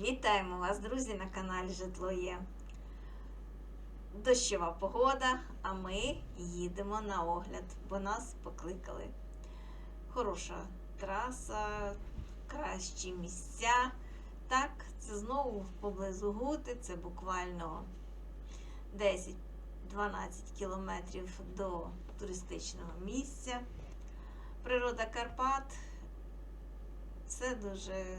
Вітаємо вас, друзі, на каналі Житло Є. Дощова погода, а ми їдемо на огляд, бо нас покликали. Хороша траса, кращі місця. Так, це знову поблизу Гути, це буквально 10-12 кілометрів до туристичного місця. Природа Карпат це дуже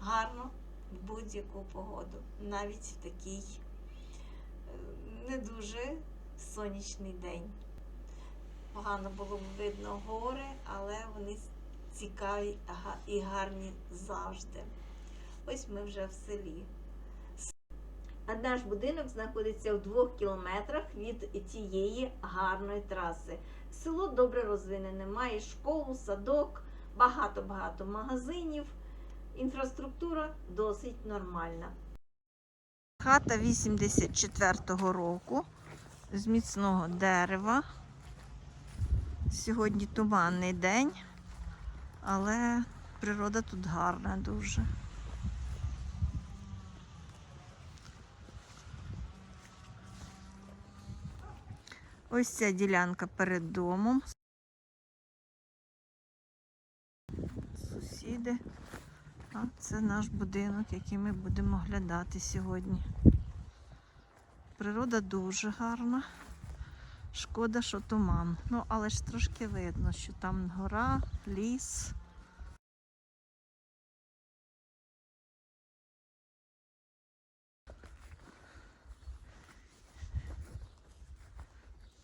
гарно в будь-яку погоду, навіть в такий е, не дуже сонячний день. Погано було б видно гори, але вони цікаві і гарні завжди. Ось ми вже в селі. А наш будинок знаходиться в двох кілометрах від тієї гарної траси. Село добре розвинене, має школу, садок, багато-багато магазинів. Інфраструктура досить нормальна. Хата 84-го року з міцного дерева. Сьогодні туманний день, але природа тут гарна дуже. Ось ця ділянка перед домом. Сусіди. А це наш будинок, який ми будемо оглядати сьогодні. Природа дуже гарна. Шкода, що туман. Ну, але ж трошки видно, що там гора, ліс.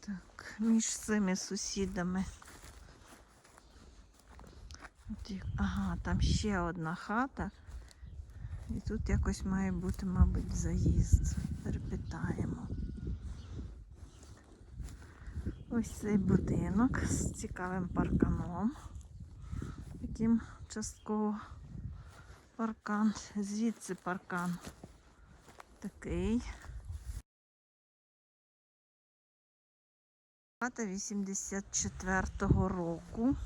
Так, між цими сусідами. Ага, там ще одна хата. І тут якось має бути, мабуть, заїзд. Перепитаємо. Ось цей будинок з цікавим парканом, яким частково паркан. Звідси паркан такий. Хата 84-го року.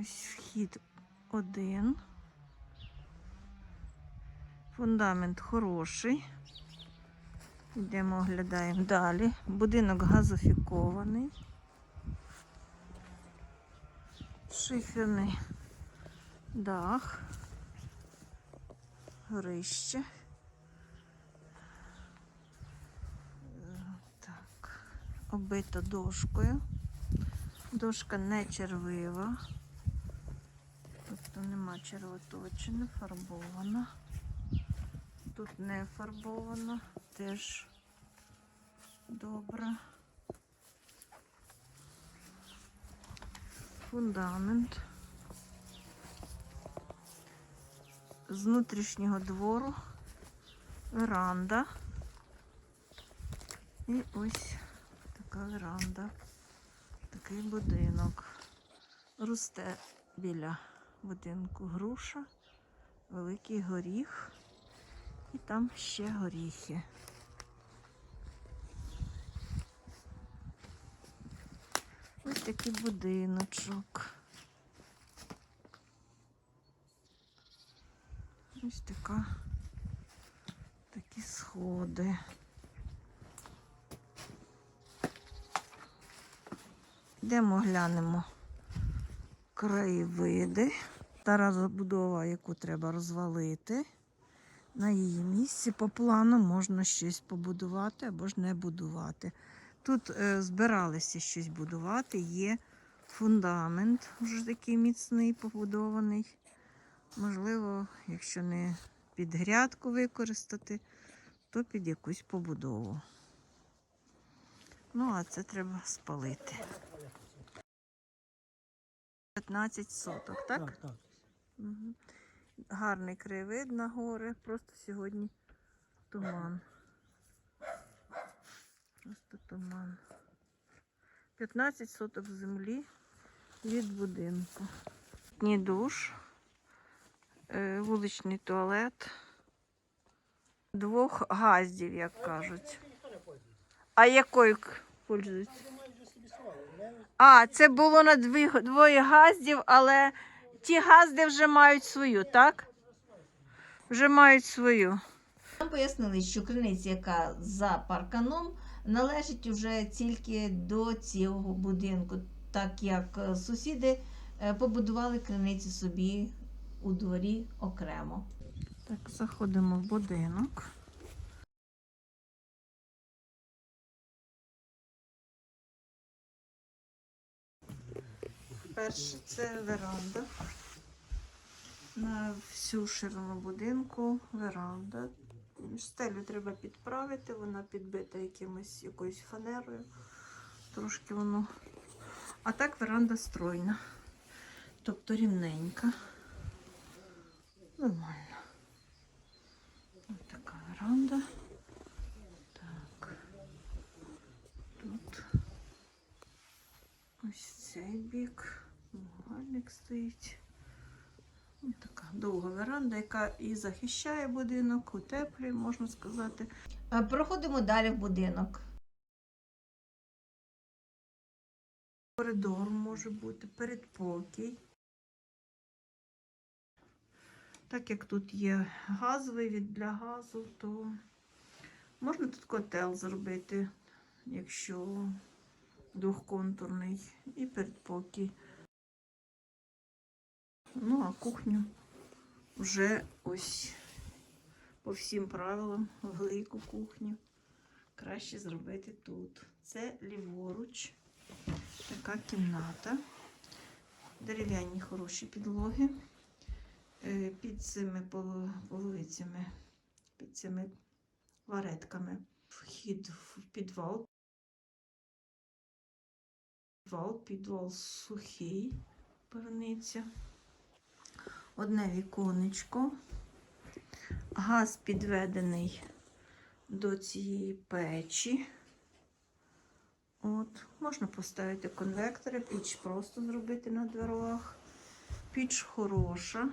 Ось вхід один. Фундамент хороший. Йдемо оглядаємо далі. Будинок газофікований. Шиферний дах. Горище. Так, оббито дошкою. Дошка не червива. Тобто нема червоточини, фарбована. Тут не фарбовано, теж добре. Фундамент. З внутрішнього двору веранда. І ось така веранда. Такий будинок. Росте біля будинку груша, великий горіх. І там ще горіхи. Ось такий будиночок. Ось така такі сходи. Йдемо глянемо краєвиди. Стара забудова, яку треба розвалити. На її місці по плану можна щось побудувати або ж не будувати. Тут е, збиралися щось будувати, є фундамент вже такий міцний, побудований. Можливо, якщо не під грядку використати, то під якусь побудову. Ну, а це треба спалити. 15 соток, так? Так, так. Мгм. Гарний краєвид на гори, просто сьогодні туман. Просто туман. 15 соток землі від будинку. Літній душ, е, вуличний туалет, Двох газдів, як кажуть. А якою пользуються? А, це було на дві, двоє газдів, але ті газди вже мають свою, так? Вже мають свою. Нам пояснили, що криниця, яка за парканом, належить уже тільки до цього будинку, так як е, сусіди е, побудували криниці собі у дворі окремо. Так, заходимо в будинок. Перше це веранда. На всю ширину будинку веранда. Стелю треба підправити, вона підбита якимось, якоюсь фанерою. Трошки воно. А так веранда стройна. Тобто рівненька. Нормально. Ось така веранда. Так. Тут ось цей бік. Мувальник стоїть. Ось така довга веранда, яка і захищає будинок, утеплює, можна сказати. Е, Проходимо далі в будинок. Коридор може бути, передпокій. Так як тут є газовий від для газу, то можна тут котел зробити, якщо двохконтурний, і передпокій. Ну, а кухню вже ось по всім правилам велику кухню краще зробити тут. Це ліворуч. Така кімната. Дерев'яні хороші підлоги. Е, Під цими половицями, під цими варетками. Вхід в підвал. Підвал, підвал сухий, перниця. Одне віконечко. Газ підведений до цієї печі. От, можна поставити конвектори, піч просто зробити на дверях. Піч хороша.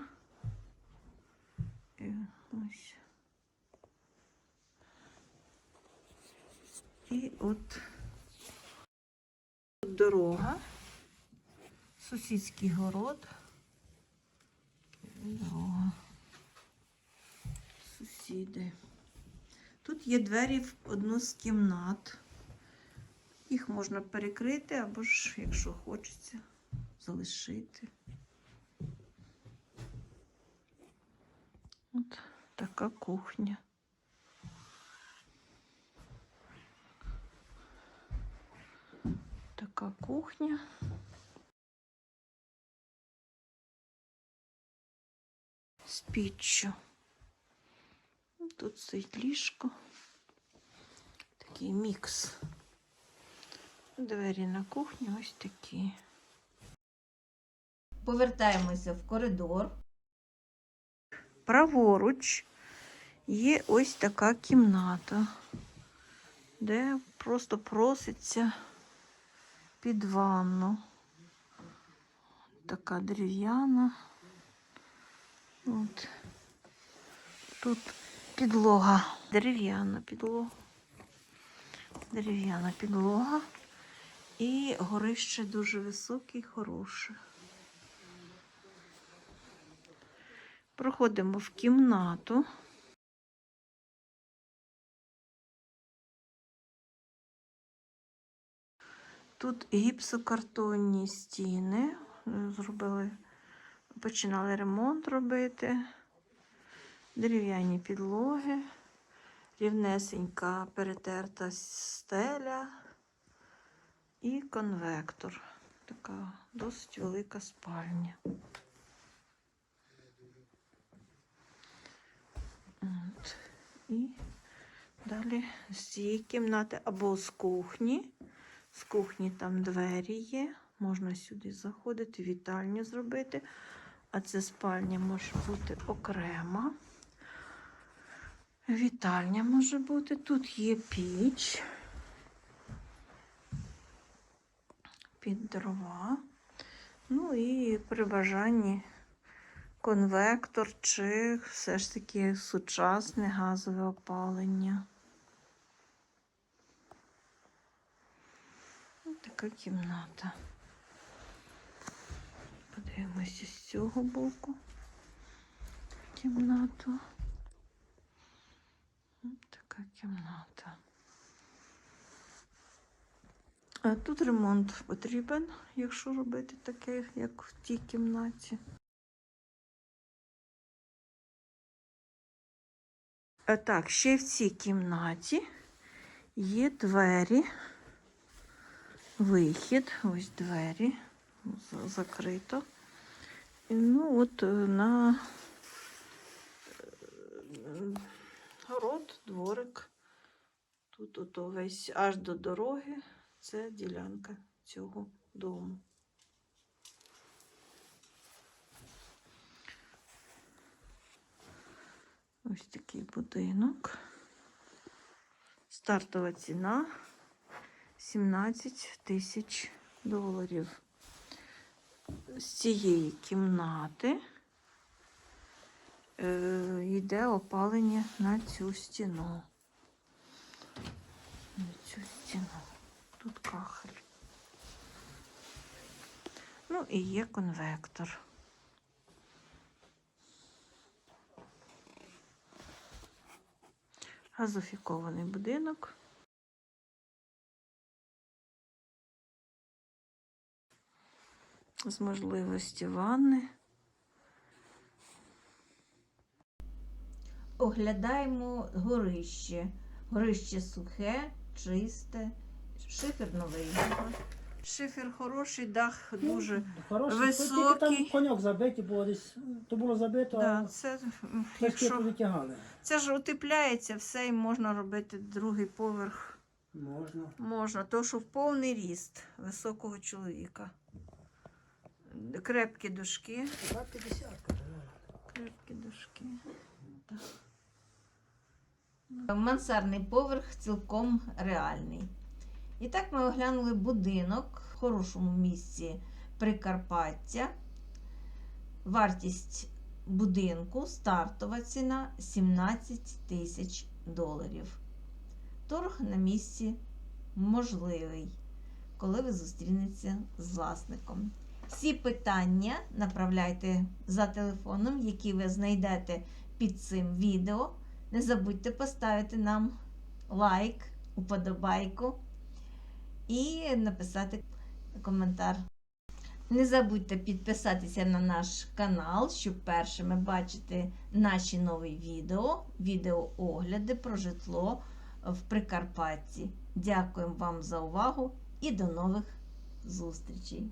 І ось. І от дорога, сусідський город. Дорога. Сусіди. Тут є двері в одну з кімнат. Їх можна перекрити або ж, якщо хочеться, залишити. От така кухня. Така кухня. З піччю. Тут стоїть ліжко. Такий мікс. Двері на кухню ось такі. Повертаємося в коридор. Праворуч є ось така кімната, де просто проситься під ванну. Така дерев'яна. От. Тут підлога, дерев'яна підлога. Дерев'яна підлога. І горище дуже високе і хороше. Проходимо в кімнату. Тут гіпсокартонні стіни. Зробили, починали ремонт робити. Дерев'яні підлоги, рівнесенька перетерта стеля і конвектор. Така досить велика спальня. От. І далі з цієї кімнати або з кухні. З кухні там двері є. Можна сюди заходити, вітальню зробити. А це спальня може бути окрема. Вітальня може бути. Тут є піч. Під дрова. Ну і при бажанні конвектор чи все ж таки сучасне газове опалення. Ось така кімната. Подивимося з цього боку кімнату. Ось така кімната. А Тут ремонт потрібен, якщо робити таке, як в тій кімнаті. А так, ще в цій кімнаті є двері, вихід, ось двері, закрито. Ну, от е, на е, город, дворик. Тут ото весь аж до дороги. Це ділянка цього дому. Ось такий будинок. Стартова ціна 17 тисяч доларів. З цієї кімнати е, йде опалення на цю стіну. На цю стіну. Тут кахель. Ну і є конвектор. Газофікований будинок. З можливості ванни. Оглядаємо горище. Горище сухе, чисте, шифер новий. Шифер хороший, дах дуже. Ну, Хороший, високий. Тільки там коньок забитий було десь. То було забито, Да, а це, якщо... якщо, повитягали. це ж утепляється все і можна робити другий поверх. Можна. Можна, то що в повний ріст високого чоловіка. Крепкі дошки. 250. Крепкі дошки. Мансардний поверх цілком реальний. І так ми оглянули будинок в хорошому місці Прикарпаття. Вартість будинку, стартова ціна 17 тисяч доларів. Торг на місці можливий, коли ви зустрінетеся з власником. Всі питання направляйте за телефоном, який ви знайдете під цим відео. Не забудьте поставити нам лайк, уподобайку і написати коментар. Не забудьте підписатися на наш канал, щоб першими бачити наші нові відео, відеоогляди про житло в Прикарпатті. Дякуємо вам за увагу і до нових зустрічей!